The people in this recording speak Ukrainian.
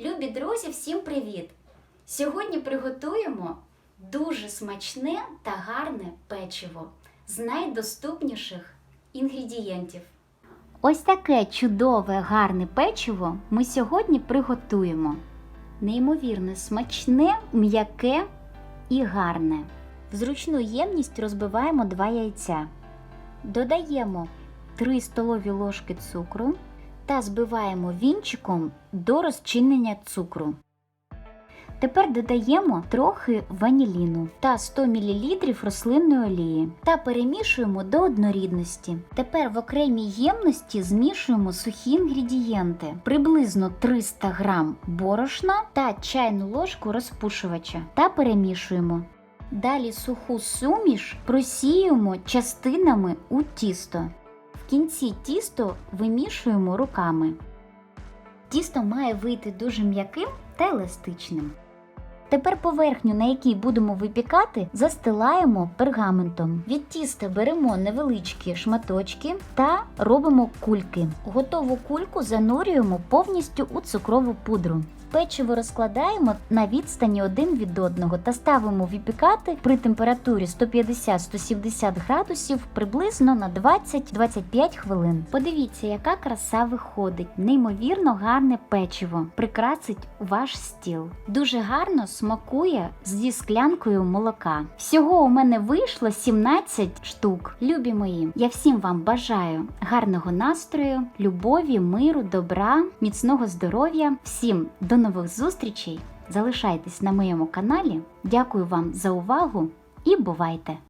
Любі друзі, всім привіт! Сьогодні приготуємо дуже смачне та гарне печиво з найдоступніших інгредієнтів. Ось таке чудове гарне печиво ми сьогодні приготуємо. Неймовірно смачне, м'яке і гарне. В зручну ємність розбиваємо 2 яйця. Додаємо 3 столові ложки цукру та збиваємо вінчиком до розчинення цукру. Тепер додаємо трохи ваніліну та 100 мл рослинної олії та перемішуємо до однорідності. Тепер в окремій ємності змішуємо сухі інгредієнти, приблизно 300 г борошна та чайну ложку розпушувача та перемішуємо. Далі суху суміш просіюємо частинами у тісто. Кінці тісто вимішуємо руками. Тісто має вийти дуже м'яким та еластичним. Тепер поверхню, на якій будемо випікати, застилаємо пергаментом. Від тіста беремо невеличкі шматочки та робимо кульки. Готову кульку занурюємо повністю у цукрову пудру. Печиво розкладаємо на відстані один від одного та ставимо випікати при температурі 150-170 градусів приблизно на 20-25 хвилин. Подивіться, яка краса виходить. Неймовірно гарне печиво. Прикрасить ваш стіл. Дуже гарно смакує зі склянкою молока. Всього у мене вийшло 17 штук. Любі мої, я всім вам бажаю гарного настрою, любові, миру, добра, міцного здоров'я. Всім до нових зустрічей! Залишайтесь на моєму каналі. Дякую вам за увагу і бувайте!